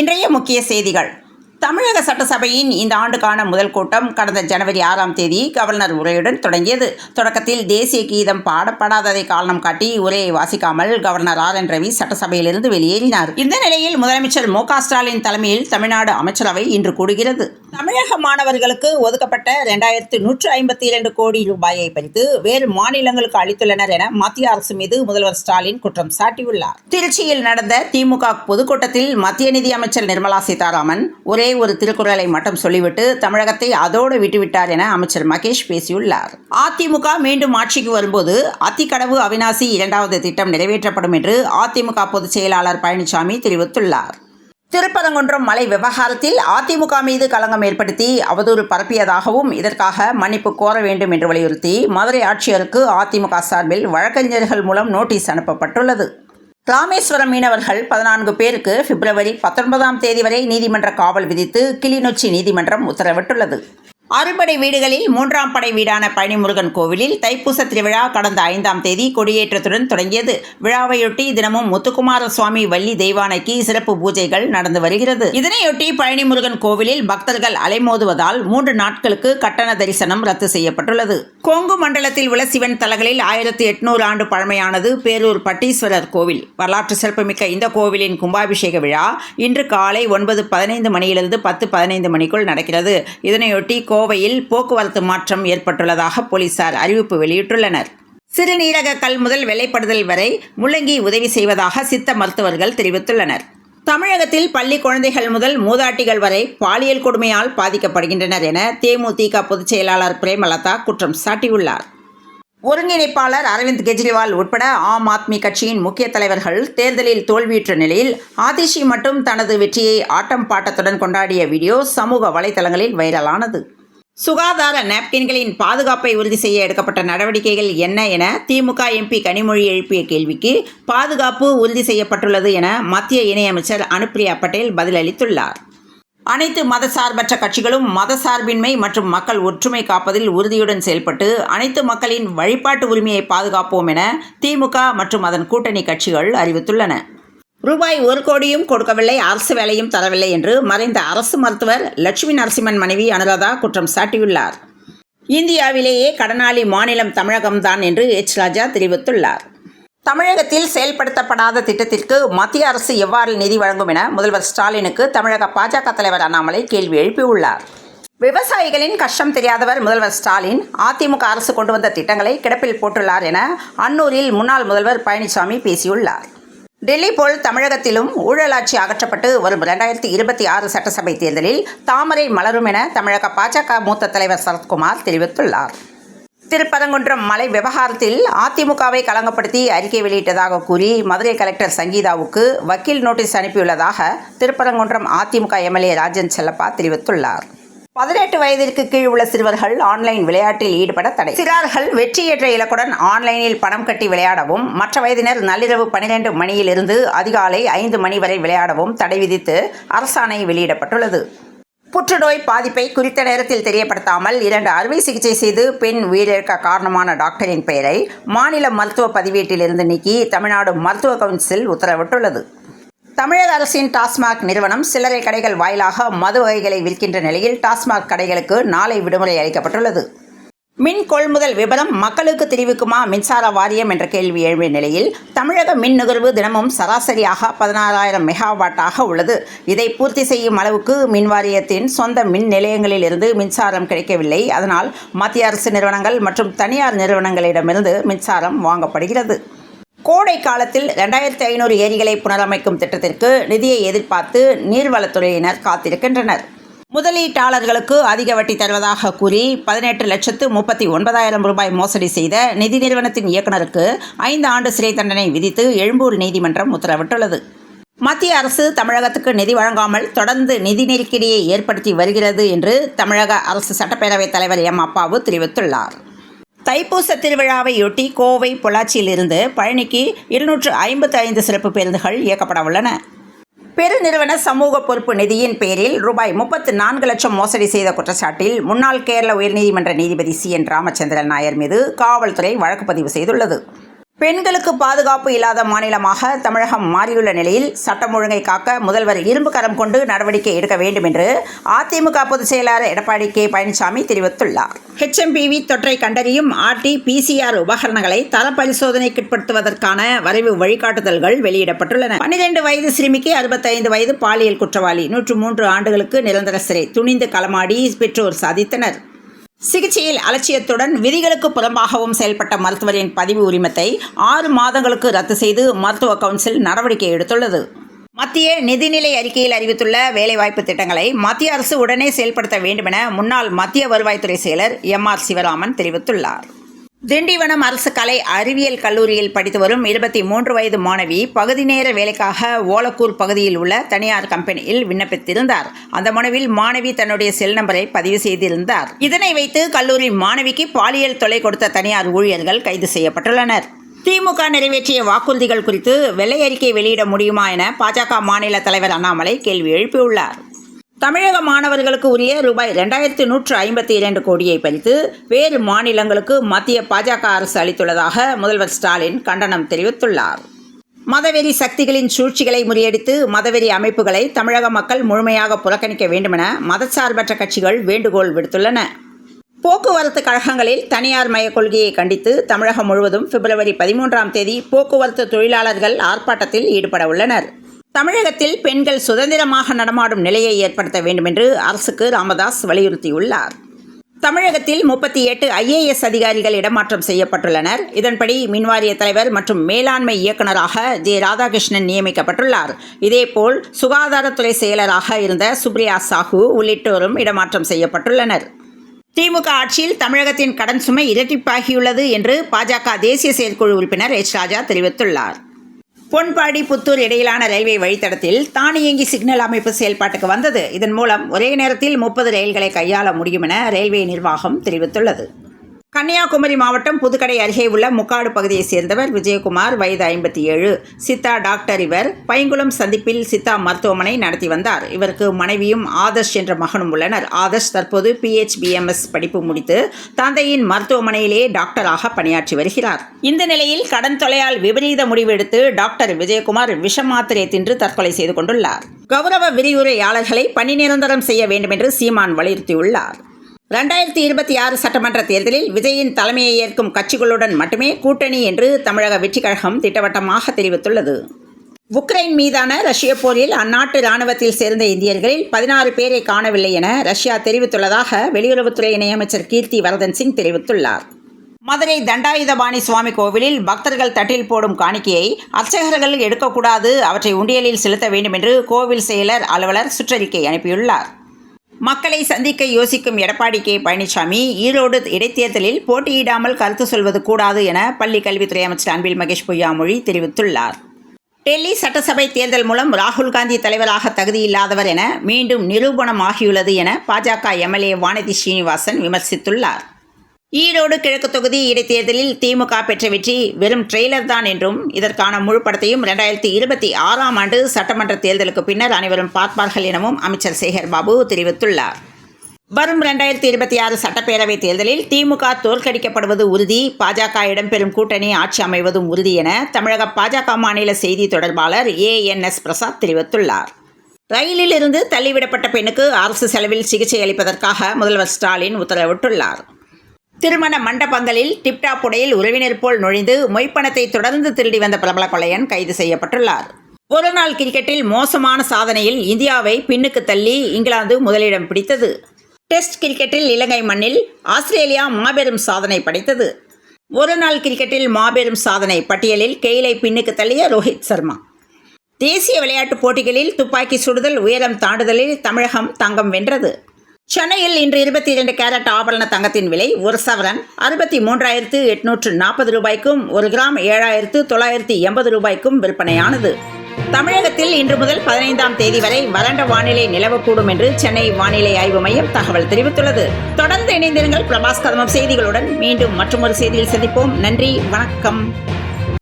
இன்றைய முக்கிய செய்திகள். தமிழக சட்டசபையின் இந்த ஆண்டுக்கான முதல் கூட்டம் கடந்த ஜனவரி ஆறாம் தேதி கவர்னர் உரையுடன் தொடங்கியது. தொடக்கத்தில் தேசிய கீதம் பாடப்படாததை காரணம் காட்டி உரையை வாசிக்காமல் கவர்னர் ஆர். என். ரவி சட்டசபையிலிருந்து வெளியேறினார். இந்த நிலையில் முதலமைச்சர் மு. க. ஸ்டாலின் தலைமையில் தமிழ்நாடு அமைச்சரவை இன்று கூடுகிறது. தமிழக மாணவர்களுக்கு ஒதுக்கப்பட்ட இரண்டாயிரத்து நூற்று ஐம்பத்தி இரண்டு கோடி ரூபாயை பறித்து வேறு மாநிலங்களுக்கு அளித்துள்ளனர் என மத்திய அரசு மீது முதல்வர் ஸ்டாலின் குற்றம் சாட்டியுள்ளார். திருச்சியில் நடந்த திமுக பொதுக்கூட்டத்தில் மத்திய நிதி அமைச்சர் நிர்மலா சீதாராமன் ஒரே ஒரு திருக்குறளை மட்டும் சொல்லிவிட்டு தமிழகத்தை அதோடு விட்டுவிட்டார் என அமைச்சர் மகேஷ் பேசியுள்ளார். அதிமுக மீண்டும் ஆட்சிக்கு வரும்போது அத்திக்கடவு அவினாசி இரண்டாவது திட்டம் நிறைவேற்றப்படும் என்று அதிமுக பொதுச் செயலாளர் பழனிசாமி தெரிவித்துள்ளார். திருப்பரங்குன்றம் மலை விவகாரத்தில் அதிமுக மீது களங்கம் ஏற்படுத்தி அவதூறு பரப்பியதாகவும் இதற்காக மன்னிப்பு கோர வேண்டும் என்று வலியுறுத்தி மதுரை ஆட்சியருக்கு அதிமுக சார்பில் வழக்கறிஞர்கள் மூலம் நோட்டீஸ் அனுப்பப்பட்டுள்ளது. ராமேஸ்வரம் மீனவர்கள் பதினான்கு பேருக்கு பிப்ரவரி பத்தொன்பதாம் தேதி வரை நீதிமன்ற காவல் விதித்து கிளிநொச்சி நீதிமன்றம் உத்தரவிட்டுள்ளது. அறுபடை வீடுகளில் மூன்றாம் படை வீடான பழனிமுருகன் கோவிலில் தைப்பூச திருவிழா கடந்த ஐந்தாம் தேதி கொடியேற்றத்துடன் தொடங்கியது. விழாவையொட்டி தினமும் முத்துக்குமார சுவாமி வள்ளி தெய்வானைக்கு சிறப்பு பூஜைகள் நடந்து வருகிறது. இதனையொட்டி பழனிமுருகன் கோவிலில் பக்தர்கள் அலைமோதுவதால் மூன்று நாட்களுக்கு கட்டண தரிசனம் ரத்து செய்யப்பட்டுள்ளது. கொங்கு மண்டலத்தில் உள்ள சிவன் தலங்களில் ஆயிரத்தி எட்நூறு ஆண்டு பழமையானது பேரூர் பட்டீஸ்வரர் கோவில். வரலாற்று சிறப்புமிக்க இந்த கோவிலின் கும்பாபிஷேக விழா இன்று காலை ஒன்பது பதினைந்து மணியிலிருந்து பத்து பதினைந்து மணிக்குள் நடக்கிறது. இதனையொட்டி கோ கோவையில் போக்குவரத்து மாற்றம் ஏற்பட்டுள்ளதாக போலீசார் அறிவிப்பு வெளியிட்டுள்ளனர். சிறுநீரக கல் முதல் வெள்ளைப்படுதல் வரை முள்ளங்கி உதவி செய்வதாக சித்த மருத்துவர்கள் தெரிவித்துள்ளனர். தமிழகத்தில் பள்ளி குழந்தைகள் முதல் மூதாட்டிகள் வரை பாலியல் கொடுமையால் பாதிக்கப்படுகின்றனர் என தேமுதிக பொதுச் செயலாளர் பிரேமலதா குற்றம் சாட்டியுள்ளார். ஒருங்கிணைப்பாளர் அரவிந்த் கெஜ்ரிவால் உட்பட ஆம் ஆத்மி கட்சியின் முக்கிய தலைவர்கள் தேர்தலில் தோல்வியுற்ற நிலையில் ஆதிஷி மட்டும் தனது வெற்றியை ஆட்டம் பாட்டத்துடன் கொண்டாடிய வீடியோ சமூக வலைதளங்களில் வைரலானது. சுகாதார நாப்கின்களின் பாதுகாப்பை உறுதி செய்ய எடுக்கப்பட்ட நடவடிக்கைகள் என்ன என திமுக எம்பி கனிமொழி எழுப்பிய கேள்விக்கு பாதுகாப்பு உறுதி செய்யப்பட்டுள்ளது என மத்திய இணையமைச்சர் அனுப்பிரியா பட்டேல் பதிலளித்துள்ளார். அனைத்து மதசார்பற்ற கட்சிகளும் மதசார்பின்மை மற்றும் மக்கள் ஒற்றுமை காப்பதில் உறுதியுடன் செயல்பட்டு அனைத்து மக்களின் வழிபாட்டு உரிமையை பாதுகாப்போம் என திமுக மற்றும் அதன் கூட்டணி கட்சிகள் அறிவித்துள்ளன. ரூபாய் ஒரு கோடியும் கொடுக்கவில்லை அரசு வேலையும் தரவில்லை என்று மறைந்த அரசு மருத்துவர் லட்சுமி நரசிம்மன் மனைவி அனுராதா குற்றம் சாட்டியுள்ளார். இந்தியாவிலேயே கடனாளி மாநிலம் தமிழகம்தான் என்று எச். ராஜா தெரிவித்துள்ளார். தமிழகத்தில் செயல்படுத்தப்படாத திட்டத்திற்கு மத்திய அரசு எவ்வாறு நிதி வழங்கும் என முதல்வர் ஸ்டாலினுக்கு தமிழக பாஜக தலைவர் அண்ணாமலை கேள்வி எழுப்பியுள்ளார். விவசாயிகளின் கஷ்டம் தெரியாதவர் முதல்வர் ஸ்டாலின் அதிமுக அரசு கொண்டு வந்த திட்டங்களை கிடப்பில் போட்டுள்ளார் என அன்னூரில் முன்னாள் முதல்வர் பழனிசாமி பேசியுள்ளார். டெல்லி போல் தமிழகத்திலும் ஊழலாட்சி அகற்றப்பட்டு வரும் இரண்டாயிரத்தி இருபத்தி ஆறு சட்டசபை தேர்தலில் தாமரை மலரும் என தமிழக பாஜக மூத்த தலைவர் சரத்குமார் தெரிவித்துள்ளார். திருப்பரங்குன்றம் மலை விவகாரத்தில் அதிமுகவை களங்கப்படுத்தி அறிக்கை வெளியிட்டதாக கூறி மதுரை கலெக்டர் சங்கீதாவுக்கு வக்கீல் நோட்டீஸ் அனுப்பியுள்ளதாக திருப்பரங்குன்றம் அதிமுக எம்எல்ஏ ராஜன் செல்லப்பா தெரிவித்துள்ளார். பதினெட்டு வயதிற்கு கீழ் உள்ள சிறுவர்கள் ஆன்லைன் விளையாட்டில் ஈடுபட தடை. சிறார்கள் வெற்றி இலக்குடன் ஆன்லைனில் பணம் கட்டி விளையாடவும் மற்ற வயதினர் நள்ளிரவு பனிரெண்டு மணியிலிருந்து அதிகாலை ஐந்து மணி வரை விளையாடவும் தடை விதித்து அரசாணை வெளியிடப்பட்டுள்ளது. புற்றுநோய் பாதிப்பை குறித்த நேரத்தில் தெரியப்படுத்தாமல் இரண்டு அறுவை சிகிச்சை செய்து பெண் உயிரிழக்க காரணமான டாக்டரின் பெயரை மாநில மருத்துவ பதிவேட்டிலிருந்து நீக்கி தமிழ்நாடு மருத்துவ கவுன்சில் உத்தரவிட்டுள்ளது. தமிழக அரசின் டாஸ்மாக் நிறுவனம் சில்லறை கடைகள் வாயிலாக மது வகைகளை விற்கின்ற நிலையில் டாஸ்மாக் கடைகளுக்கு நாளை விடுமுறை அளிக்கப்பட்டுள்ளது. மின் கொள்முதல் விபரம் மக்களுக்கு தெரிவிக்குமா மின்சார வாரியம் என்ற கேள்வி எழுப்பிய நிலையில் தமிழக மின் நுகர்வு தினமும் சராசரியாக பதினாறாயிரம் மெகாவாட்டாக உள்ளது. இதை பூர்த்தி செய்யும் அளவுக்கு மின் வாரியத்தின் சொந்த மின் நிலையங்களில் இருந்து மின்சாரம் கிடைக்கவில்லை. அதனால் மத்திய அரசு நிறுவனங்கள் மற்றும் தனியார் நிறுவனங்களிடமிருந்து மின்சாரம் வாங்கப்படுகிறது. கோடை காலத்தில் ரெண்டாயிரத்தி ஐநூறு ஏரிகளை புனரமைக்கும் திட்டத்திற்கு நிதியை எதிர்பார்த்து நீர்வளத்துறையினர் காத்திருக்கின்றனர். முதலீட்டாளர்களுக்கு அதிக வட்டி தருவதாக கூறி பதினெட்டு லட்சத்து முப்பத்தி ஒன்பதாயிரம் ரூபாய் மோசடி செய்த நிதி நிறுவனத்தின் இயக்குநருக்கு ஐந்து ஆண்டு சிறை தண்டனை விதித்து எழும்பூர் நீதிமன்றம் உத்தரவிட்டுள்ளது. மத்திய அரசு தமிழகத்துக்கு நிதி வழங்காமல் தொடர்ந்து நிதி நெருக்கடியை ஏற்படுத்தி வருகிறது என்று தமிழக அரசு சட்டப்பேரவைத் தலைவர் எம் அப்பாவு தெரிவித்துள்ளார். தைப்பூச திருவிழாவையொட்டி கோவை பொள்ளாச்சியிலிருந்து பழனிக்கு இருநூற்று ஐம்பத்தி ஐந்து சிறப்பு பேருந்துகள் இயக்கப்பட உள்ளன. பெருநிறுவன சமூக பொறுப்பு நிதியின் பேரில் ரூபாய் முப்பத்து நான்கு லட்சம் மோசடி செய்த குற்றச்சாட்டில் முன்னாள் கேரள உயர்நீதிமன்ற நீதிபதி சி என் ராமச்சந்திரன் நாயர் மீது காவல்துறை வழக்கு பதிவு செய்துள்ளது. பெண்களுக்கு பாதுகாப்பு இல்லாத மாநிலமாக தமிழகம் மாறியுள்ள நிலையில் சட்டம் ஒழுங்கை காக்க முதல்வர் இரும்பு கரம் கொண்டு நடவடிக்கை எடுக்க வேண்டும் என்று அதிமுக பொதுச் செயலாளர் எடப்பாடி கே. பழனிசாமி தெரிவித்துள்ளார். ஹெச்எம்பிவி தொற்றை கண்டறியும் ஆர்டி பிசிஆர் உபகரணங்களை தர பரிசோதனைக்குட்படுத்துவதற்கான வரைவு வழிகாட்டுதல்கள் வெளியிடப்பட்டுள்ளன. பன்னிரண்டு வயது சிறுமிக்கு அறுபத்தைந்து வயது பாலியல் குற்றவாளி. நூற்று மூன்று ஆண்டுகளுக்கு நிரந்தர சிறை. துணிந்து களமாடி பெற்றோர் சாதித்தனர் சிகிச்சையில் அலட்சியத்துடன் விதிகளுக்கு புறம்பாகவும் செயல்பட்ட மருத்துவரின் பதிவு உரிமத்தை ஆறு மாதங்களுக்கு ரத்து செய்து மருத்துவ கவுன்சில் நடவடிக்கை எடுத்துள்ளது. மத்திய நிதிநிலை அறிக்கையில் அறிவித்துள்ள வேலைவாய்ப்பு திட்டங்களை மத்திய அரசு உடனே செயல்படுத்த வேண்டுமென முன்னாள் மத்திய வருவாய்த்துறை செயலர் எம் ஆர் சிவராமன் தெரிவித்துள்ளார். திண்டிவனம் அரசு கலை அறிவியல் கல்லூரியில் படித்து வரும் இருபத்தி மூன்று வயது மாணவி பகுதி நேர வேலைக்காக ஓலக்கூர் பகுதியில் உள்ள தனியார் கம்பெனியில் விண்ணப்பித்திருந்தார். அந்த மனுவில் மாணவி தன்னுடைய செல் நம்பரை பதிவு செய்திருந்தார். இதனை வைத்து கல்லூரி மாணவிக்கு பாலியல் தொலை கொடுத்த தனியார் ஊழியர்கள் கைது செய்யப்பட்டுள்ளனர். திமுக நிறைவேற்றிய வாக்குறுதிகள் குறித்து வெள்ளை அறிக்கை வெளியிட முடியுமா என பாஜக மாநில தலைவர் அண்ணாமலை கேள்வி எழுப்பியுள்ளார். தமிழக மாணவர்களுக்கு உரிய ரூபாய் ரெண்டாயிரத்து நூற்று ஐம்பத்தி இரண்டு கோடியை பறித்து வேறு மாநிலங்களுக்கு மத்திய பாஜக அரசு அளித்துள்ளதாக முதல்வர் ஸ்டாலின் கண்டனம் தெரிவித்துள்ளார். மதவெறி சக்திகளின் சூழ்ச்சிகளை முறியடித்து மதவெறி அமைப்புகளை தமிழக மக்கள் முழுமையாக புறக்கணிக்க வேண்டுமென மதச்சார்பற்ற கட்சிகள் வேண்டுகோள் விடுத்துள்ளன. போக்குவரத்து கழகங்களில் தனியார் மய கொள்கையை கண்டித்து தமிழகம் முழுவதும் பிப்ரவரி பதிமூன்றாம் தேதி போக்குவரத்து தொழிலாளர்கள் ஆர்ப்பாட்டத்தில் ஈடுபட உள்ளனர். தமிழகத்தில் பெண்கள் சுதந்திரமாக நடமாடும் நிலையை ஏற்படுத்த வேண்டும் என்று அரசுக்கு ராமதாஸ் வலியுறுத்தியுள்ளார். தமிழகத்தில் முப்பத்தி எட்டு ஐஏஎஸ் அதிகாரிகள் இடமாற்றம் செய்யப்பட்டுள்ளனர். இதன்படி மின்வாரிய தலைவர் மற்றும் மேலாண்மை இயக்குநராக ஜே ராதாகிருஷ்ணன் நியமிக்கப்பட்டுள்ளார். இதேபோல் சுகாதாரத்துறை செயலராக இருந்த சுப்ரியா சாஹூ உள்ளிட்டோரும் இடமாற்றம் செய்யப்பட்டுள்ளனர். திமுக ஆட்சியில் தமிழகத்தின் கடன் சுமை இரட்டிப்பாகியுள்ளது என்று பாஜக தேசிய செயற்குழு உறுப்பினர் எச் ராஜா தெரிவித்துள்ளார். பொன்பாடி புத்தூர் இடையிலான ரயில்வே வழித்தடத்தில் தானியங்கி சிக்னல் அமைப்பு செயல்பாட்டுக்கு வந்தது. இதன் மூலம் ஒரே நேரத்தில் முப்பது ரயில்களை கையாள முடியும் என ரயில்வே நிர்வாகம் தெரிவித்துள்ளது. கன்னியாகுமரி மாவட்டம் புதுக்கடை அருகே உள்ள முக்காடு பகுதியைச் சேர்ந்தவர் விஜயகுமார் வயது ஐம்பத்தி ஏழு. சித்தா டாக்டர் இவர் பைங்குளம் சந்திப்பில் சித்தா மருத்துவமனை நடத்தி வந்தார். இவருக்கு மனைவியும் ஆதர்ஷ் என்ற மகனும் உள்ளனர். ஆதர்ஷ் தற்போது பிஹெச்பிஎம்எஸ் படிப்பு முடித்து தந்தையின் மருத்துவமனையிலேயே டாக்டராக பணியாற்றி வருகிறார். இந்த நிலையில் கடன் தொலையால் விபரீத முடிவு எடுத்து டாக்டர் விஜயகுமார் விஷ மாத்திரை தின்று தற்கொலை செய்து கொண்டுள்ளார். கௌரவ விரிவுரையாளர்களை பணி நிரந்தரம் செய்ய வேண்டும் என்று சீமான் வலியுறுத்தியுள்ளார். ரெண்டாயிரத்தி இருபத்தி ஆறு சட்டமன்ற தேர்தலில் விஜயின் தலைமையை ஏற்கும் கட்சிகளுடன் மட்டுமே கூட்டணி என்று தமிழக வெற்றி கழகம் திட்டவட்டமாக தெரிவித்துள்ளது. உக்ரைன் மீதான ரஷ்ய போரில் அந்நாட்டு இராணுவத்தில் சேர்ந்த இந்தியர்களில் பதினாறு பேரை காணவில்லை என ரஷ்யா தெரிவித்துள்ளதாக வெளியுறவுத்துறை இணையமைச்சர் கீர்த்தி வரதன் சிங் தெரிவித்துள்ளார். மதுரை தண்டாயுதபாணி சுவாமி கோவிலில் பக்தர்கள் தட்டில் போடும் காணிக்கையை அர்ச்சகர்கள் எடுக்கக்கூடாது அவற்றை உண்டியலில் செலுத்த வேண்டும் என்று கோவில் செயலர் அலுவலர் சுற்றறிக்கை அனுப்பியுள்ளார். மக்களை சந்திக்க யோசிக்கும் எடப்பாடி கே. பழனிசாமி ஈரோடு இடைத்தேர்தலில் போட்டியிடாமல் கருத்து சொல்வது கூடாது என பள்ளி கல்வித்துறை அமைச்சர் அன்பில் மகேஷ் பொய்யாமொழி தெரிவித்துள்ளார். டெல்லி சட்டசபை தேர்தல் மூலம் ராகுல் காந்தி தலைவராக தகுதியில்லாதவர் என மீண்டும் நிரூபணம் ஆகியுள்ளது என பாஜக எம்எல்ஏ வானதி ஸ்ரீனிவாசன் விமர்சித்துள்ளார். ஈரோடு கிழக்கு தொகுதி இடைத்தேர்தலில் திமுக பெற்ற வெற்றி வெறும் ட்ரெய்லர் தான் என்றும் இதற்கான முழு படத்தையும் இரண்டாயிரத்தி இருபத்தி ஆறாம் ஆண்டு சட்டமன்ற தேர்தலுக்கு பின்னர் அனைவரும் பார்ப்பார்கள் எனவும் அமைச்சர் சேகர் பாபு தெரிவித்துள்ளார். வரும் இரண்டாயிரத்தி இருபத்தி ஆறு சட்டப்பேரவை தேர்தலில் திமுக தோற்கடிக்கப்படுவது உறுதி பாஜக இடம்பெறும் கூட்டணி ஆட்சி அமைவதும் உறுதி என தமிழக பாஜக மாநில செய்தி தொடர்பாளர் ஏ. என். எஸ். பிரசாத் தெரிவித்துள்ளார். ரயிலில் இருந்து தள்ளிவிடப்பட்ட பெண்ணுக்கு அரசு செலவில் சிகிச்சை அளிப்பதற்காக முதல்வர் ஸ்டாலின் உத்தரவிட்டுள்ளார். திருமண மண்டபங்களில் டிப்டாப் உடையில் உறவினர் போல் நுழைந்து மொய்ப்பணத்தை தொடர்ந்து திருடி வந்த பிரபல கொலையன் கைது செய்யப்பட்டுள்ளார். ஒரு நாள் கிரிக்கெட்டில் மோசமான சாதனையில் இந்தியாவை பின்னுக்கு தள்ளி இங்கிலாந்து முதலிடம் பிடித்தது. டெஸ்ட் கிரிக்கெட்டில் இலங்கை மண்ணில் ஆஸ்திரேலியா மாபெரும் சாதனை படைத்தது. ஒரு நாள் கிரிக்கெட்டில் மாபெரும் சாதனை பட்டியலில் கெயிலை பின்னுக்கு தள்ளிய ரோஹித் சர்மா. தேசிய விளையாட்டுப் போட்டிகளில் துப்பாக்கி சுடுதல் உயரம் தாண்டுதலில் தமிழகம் தங்கம் வென்றது. சென்னையில் இன்று இருபத்தி இரண்டு கேரட் ஆபரண தங்கத்தின் விலை ஒரு சவரன் அறுபத்தி மூன்றாயிரத்து எட்நூற்று நாற்பது ரூபாய்க்கும் ஒரு கிராம் ஏழாயிரத்து தொள்ளாயிரத்தி எண்பது ரூபாய்க்கும் விற்பனையானது. தமிழகத்தில் இன்று முதல் பதினைந்தாம் தேதி வரை வறண்ட வானிலை நிலவக்கூடும் என்று சென்னை வானிலை ஆய்வு மையம் தகவல் தெரிவித்துள்ளது. தொடர்ந்து இணைந்திருங்கள் பிரபாஸ் கதமம் செய்திகளுடன். மீண்டும் மற்றொரு செய்தியில் சந்திப்போம். நன்றி வணக்கம்.